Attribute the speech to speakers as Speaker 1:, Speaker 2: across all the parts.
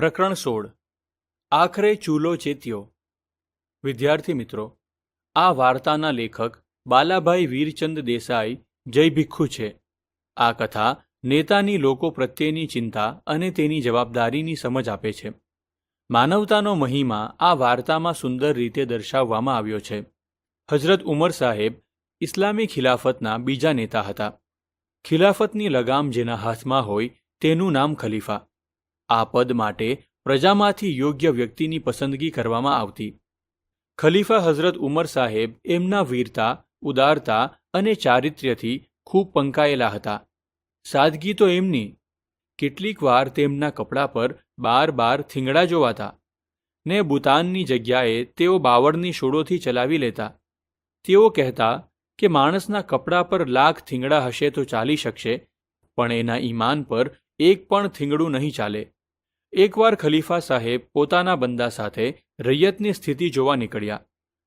Speaker 1: પ્રકરણ સોળ. આખરે ચૂલો ચેત્યો. વિદ્યાર્થી મિત્રો, આ વાર્તાના લેખક બાલાભાઈ વીરચંદ દેસાઈ જય ભિક્ષુ છે. આ કથા નેતાની લોકો પ્રત્યેની ચિંતા અને તેની જવાબદારીની સમજ આપે છે. માનવતાનો મહિમા આ વાર્તામાં સુંદર રીતે દર્શાવવામાં આવ્યો છે. હજરત ઉમર સાહેબ ઇસ્લામી ખિલાફતના બીજા નેતા હતા. ખિલાફતની લગામ જેના હાથમાં હોય તેનું નામ ખલીફા. આ પદ માટે પ્રજામાંથી યોગ્ય વ્યક્તિની પસંદગી કરવામાં આવતી. ખલીફા હઝરત ઉમર સાહેબ એમના વીરતા, ઉદારતા અને ચારિત્ર્યથી ખૂબ પંકાયેલા હતા. સાદગી તો એમની. કેટલીક વાર તેમના કપડા પર બાર બાર થીંગડા જોવાતા. ને બુતાનની જગ્યાએ તેઓ બાવળની શોળોથી ચલાવી લેતા. તેઓ કહેતા કે માણસના કપડા પર લાખ થીંગડા હશે તો ચાલી શકશે, પણ એના ઈમાન પર એક પણ થીંગડું નહીં ચાલે. એકવાર ખલીફા સાહેબ પોતાના બંદા સાથે રૈયતની સ્થિતિ જોવા નીકળ્યા.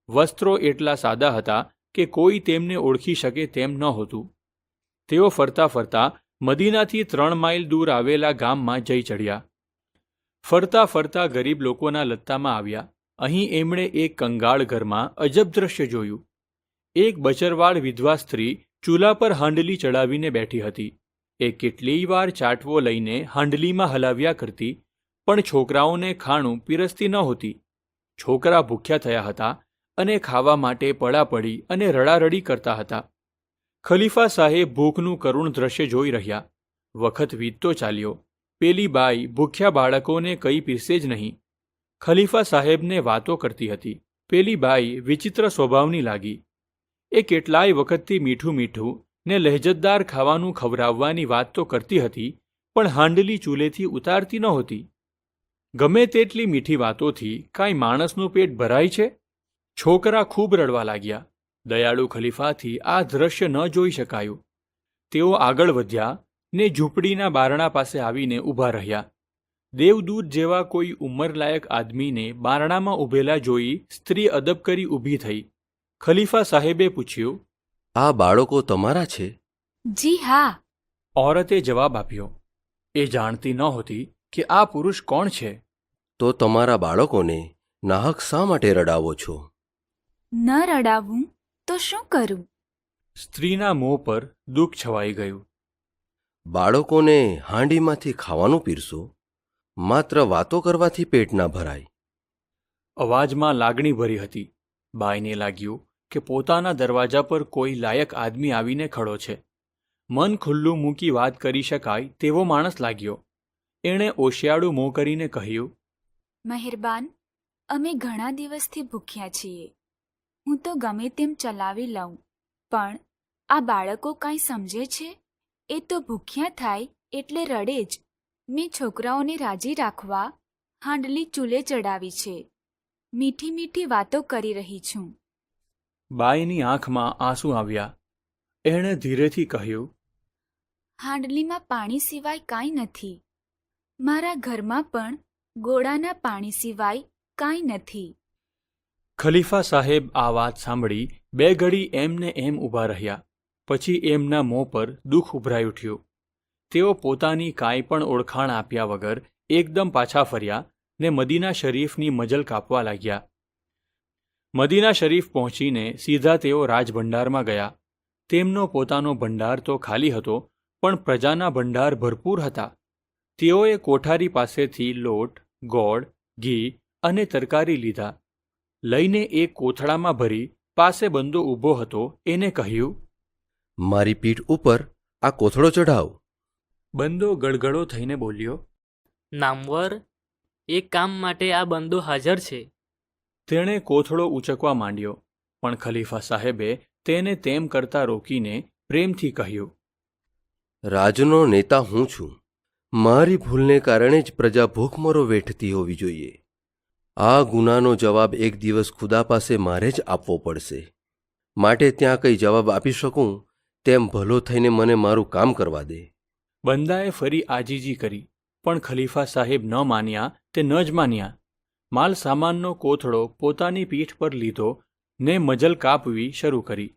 Speaker 1: વસ્ત્રો એટલા સાદા હતા કે કોઈ તેમને ઓળખી શકે તેમ નહોતું તેઓ ફરતા ફરતા મદીનાથી ત્રણ માઇલ દૂર આવેલા ગામમાં જઈ ચડ્યા. ફરતા ફરતા ગરીબ લોકોના લત્તામાં આવ્યા. અહીં એમણે એક કંગાળ ઘરમાં અજબ દ્રશ્ય જોયું. એક બચરવાળ વિધવા સ્ત્રી ચૂલા પર હાંડલી ચડાવીને બેઠી હતી. એ કેટલીય વાર ચાટવો લઈને હાંડલીમાં હલાવ્યા કરતી પણ છોકરાઓને ખાણું પીરસતી નહોતી છોકરા ભૂખ્યા થયા હતા અને ખાવા માટે પડાપડી અને રડારડી કરતા હતા. ખલીફા સાહેબ ભૂખનું કરુણ દ્રશ્ય જોઈ રહ્યા. વખત વીતતો ચાલ્યો. પેલી બાઈ ભૂખ્યા બાળકોને કંઈ પીરસે જ નહીં. ખલીફા સાહેબને વાતો કરતી હતી. પેલી બાઈ વિચિત્ર સ્વભાવની લાગી. એ કેટલાય વખતથી મીઠું મીઠું ને લહેજતદાર ખાવાનું ખવડાવવાની વાત તો કરતી હતી, પણ હાંડલી ચૂલેથી ઉતારતી નહોતી ગમે તેટલી મીઠી વાતોથી કાંઈ માણસનું પેટ ભરાય છે? છોકરા ખૂબ રડવા લાગ્યા. દયાળુ ખલીફાથી આ દ્રશ્ય ન જોઈ શકાયું. તેઓ આગળ વધ્યા ને ઝૂંપડીના બારણા પાસે આવીને ઊભા રહ્યા. દેવદૂત જેવા કોઈ ઉંમરલાયક આદમીને બારણામાં ઊભેલા જોઈ સ્ત્રી અદબ કરી ઊભી થઈ. ખલીફા સાહેબે પૂછ્યું
Speaker 2: આ બાળકો તમારા છે?
Speaker 3: જી હા.
Speaker 1: ઓરતે જવાબ આપ્યો એ જાણતી નહોતી કે આ પુરુષ કોણ છે?
Speaker 2: તો તમારા બાળકોને નાહક શા માટે રડાવો છો?
Speaker 3: ન રડાવું તો શું કરું?
Speaker 1: સ્ત્રીના મોં પર દુઃખ છવાઈ ગયું.
Speaker 2: બાળકોને હાંડીમાંથી ખાવાનું પીરસો માત્ર વાતો કરવાથી પેટ ના ભરાય.
Speaker 1: અવાજમાં લાગણી ભરી હતી. બાઈને લાગ્યું કે પોતાના દરવાજા પર કોઈ લાયક આદમી આવીને ખડો છે. મન ખુલ્લું મૂકી વાત કરી શકાય તેવો માણસ લાગ્યો. એણે ઓશિયાળું મોં કરીને કહ્યું
Speaker 3: મહેરબાન અમે ઘણા દિવસથી ભૂખ્યા છીએ. હું તો ગમે તેમ ચલાવી લઉં પણ આ બાળકો કાંઈ સમજે છે? એ તો ભૂખ્યા થાય એટલે રડે જ. મેં છોકરાઓને રાજી રાખવા હાંડલી ચૂલે ચડાવી છે. મીઠી મીઠી વાતો કરી રહી છું.
Speaker 1: બાઈની આંખમાં આંસુ આવ્યા. એણે ધીરેથી કહ્યું
Speaker 3: હાંડલીમાં પાણી સિવાય કાંઈ નથી. મારા ઘરમાં પણ ગોળાના પાણી સિવાય કાંઈ નથી.
Speaker 1: ખલીફા સાહેબ આ વાત સાંભળી બે ઘડી એમને એમ ઊભા રહ્યા. પછી એમના મોં પર દુઃખ ઉભરાઈ ઉઠ્યું. તેઓ પોતાની કાંઈ પણ ઓળખાણ આપ્યા વગર એકદમ પાછા ફર્યા ને મદીના શરીફની મજલ કાપવા લાગ્યા. મદીના શરીફ પહોંચીને સીધા તેઓ રાજભંડારમાં ગયા. તેમનો પોતાનો ભંડાર તો ખાલી હતો, પણ પ્રજાના ભંડાર ભરપૂર હતા. તેઓએ કોઠારી પાસેથી લોટ ગોળ ઘી અને તરકારી લીધા. લઈને એક કોથળામાં ભરી પાસે બંદો ઊભો હતો એને કહ્યું
Speaker 2: મારી પીઠ ઉપર આ કોથળો ચઢાવ.
Speaker 1: બંદો ગળગળો થઈને બોલ્યો
Speaker 4: નામવર એ કામ માટે આ બંદો હાજર છે.
Speaker 1: તેણે કોથળો ઉચકવા માંડ્યો પણ ખલીફા સાહેબે તેને તેમ કરતા રોકીને પ્રેમથી કહ્યું
Speaker 2: રાજનો નેતા હું છું. મારી ભૂલને કારણે જ પ્રજા ભૂખમરો વેઠતી હોવી જોઈએ. આ ગુનાનો જવાબ એક દિવસ ખુદા પાસે મારે જ આપવો પડશે. માટે ત્યાં કંઈ જવાબ આપી શકું, તેમ ભલો થઈને મને મારું કામ કરવા દે.
Speaker 1: બંદાએ ફરી આજીજી કરી, પણ ખલીફા સાહેબ ન માન્યા તે ન જ માન્યા. માલ સામાનનો કોથળો પોતાની પીઠ પર લીધો, ને મજલ કાપવી શરૂ કરી.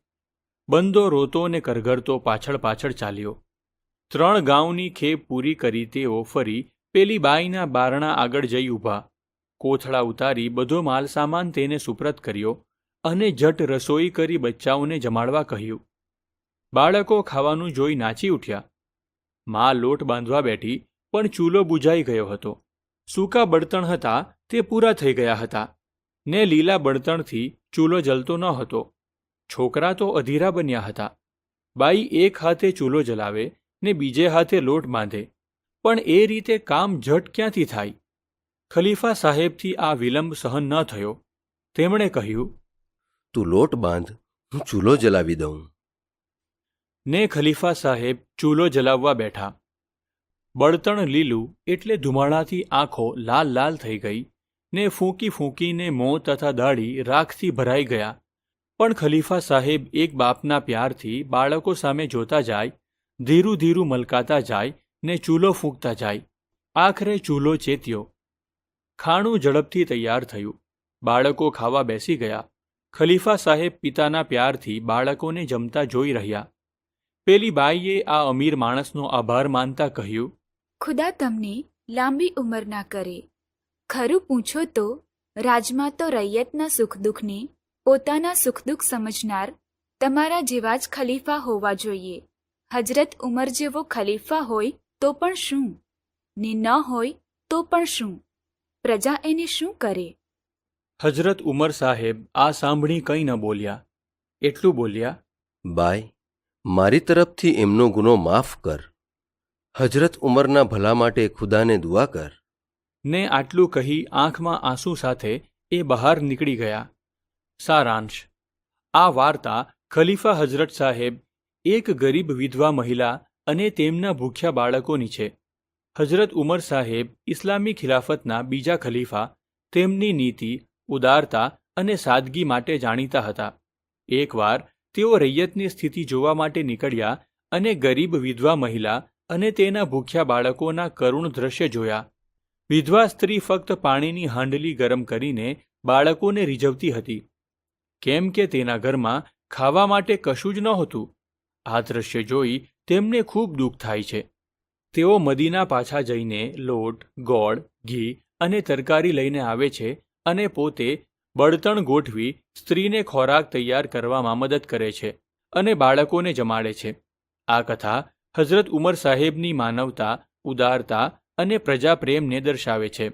Speaker 1: બંદો રોતો ને કરગરતો પાછળ પાછળ ચાલ્યો. ત્રણ ગાંવની ખેપ પૂરી કરી તેઓ ફરી પેલી બાઈના બારણા આગળ જઈ ઊભા. કોથળા ઉતારી બધો માલસામાન તેને સુપ્રત કર્યો અને જટ રસોઈ કરી બચ્ચાઓને જમાડવા કહ્યું. બાળકો ખાવાનું જોઈ નાચી ઉઠ્યા. મા લોટ બાંધવા બેઠી, પણ ચૂલો બુઝાઈ ગયો હતો. સૂકા બળતણ હતા, તે પૂરા થઈ ગયા હતા. ને લીલા બળતણથી ચૂલો જલતો ન હતો. છોકરા તો અધીરા બન્યા હતા. બાઈ એક હાથે ચૂલો જલાવે ને બીજે હાથે લોટ બાંધે. પણ એ રીતે કામ ઝટ ક્યાંથી થાય? ખલીફા સાહેબથી આ વિલંબ સહન ન થયો. તેમણે કહ્યું
Speaker 2: તું લોટ બાંધ હું ચૂલો જલાવી દઉં.
Speaker 1: ને ખલીફા સાહેબ ચૂલો જલાવવા બેઠા. બળતણ લીલું એટલે ધુમાડાથી આંખો લાલ લાલ થઈ ગઈ ને ફૂંકી ફૂંકીને મોં તથા દાઢી રાખથી ભરાઈ ગયા. પણ ખલીફા સાહેબ એક બાપના પ્યારથી બાળકો સામે જોતા જાય ધીરું ધીરું મલકાતા જાય ને ચૂલો ફૂંકતા જાય. આખરે ચૂલો ચેત્યો. ખાણું ઝડપથી તૈયાર થયું. બાળકો ખાવા બેસી ગયા. ખલીફા સાહેબ પિતાના પ્યારથી બાળકોને જમતા જોઈ રહ્યા. પેલી બાઈએ આ અમીર માણસનો આભાર માનતા કહ્યું,
Speaker 3: ખુદા તમને લાંબી ઉંમરના કરે. ખરું પૂછો તો, રાજમાં તો રૈયતના સુખ દુઃખને પોતાના સુખ દુઃખ સમજનાર તમારા જેવા જ ખલીફા હોવા જોઈએ. હજરત ઉમર જેવો ખલીફા હોય તો પણ શું? ને ન હોય તો પણ શું? પ્રજા એને શું કરે?
Speaker 1: હજરત ઉમર સાહેબ આ સાંભળી કંઈ ન બોલ્યા. એટલું બોલ્યા
Speaker 2: બાય મારી તરફથી એમનો ગુનો માફ કર. હજરત ઉમરના ભલા માટે ખુદાને દુઆ કર.
Speaker 1: ને આટલું કહી આંખમાં આંસુ સાથે એ બહાર નીકળી ગયા. સારાંશ. આ વાર્તા ખલીફા હજરત સાહેબ એક ગરીબ વિધવા મહિલા અને તેમના ભૂખ્યા બાળકોની છે. હજરત ઉમર સાહેબ ઇસ્લામી ખિલાફતના બીજા ખલીફા તેમની નીતિ, ઉદારતા અને સાદગી માટે જાણીતા હતા. એકવાર તેઓ રૈયતની સ્થિતિ જોવા માટે નીકળ્યા અને ગરીબ વિધવા મહિલા અને તેના ભૂખ્યા બાળકોના કરુણ દ્રશ્ય જોયા. વિધવા સ્ત્રી ફક્ત પાણીની હાંડલી ગરમ કરીને બાળકોને રીઝવતી હતી. કેમ કે તેના ઘરમાં ખાવા માટે કશું જ નહોતું. આ દ્રશ્ય જોઈ તેમને ખૂબ દુઃખ થાય છે. તેઓ મદીના પાછા જઈને લોટ, ગોળ, ઘી અને તરકારી લઈને આવે છે અને પોતે બળતણ ગોઠવી સ્ત્રીને ખોરાક તૈયાર કરવામાં મદદ કરે છે અને બાળકોને જમાડે છે. આ કથા હઝરત ઉમર સાહેબની માનવતા, ઉદારતા અને પ્રજાપ્રેમને દર્શાવે છે.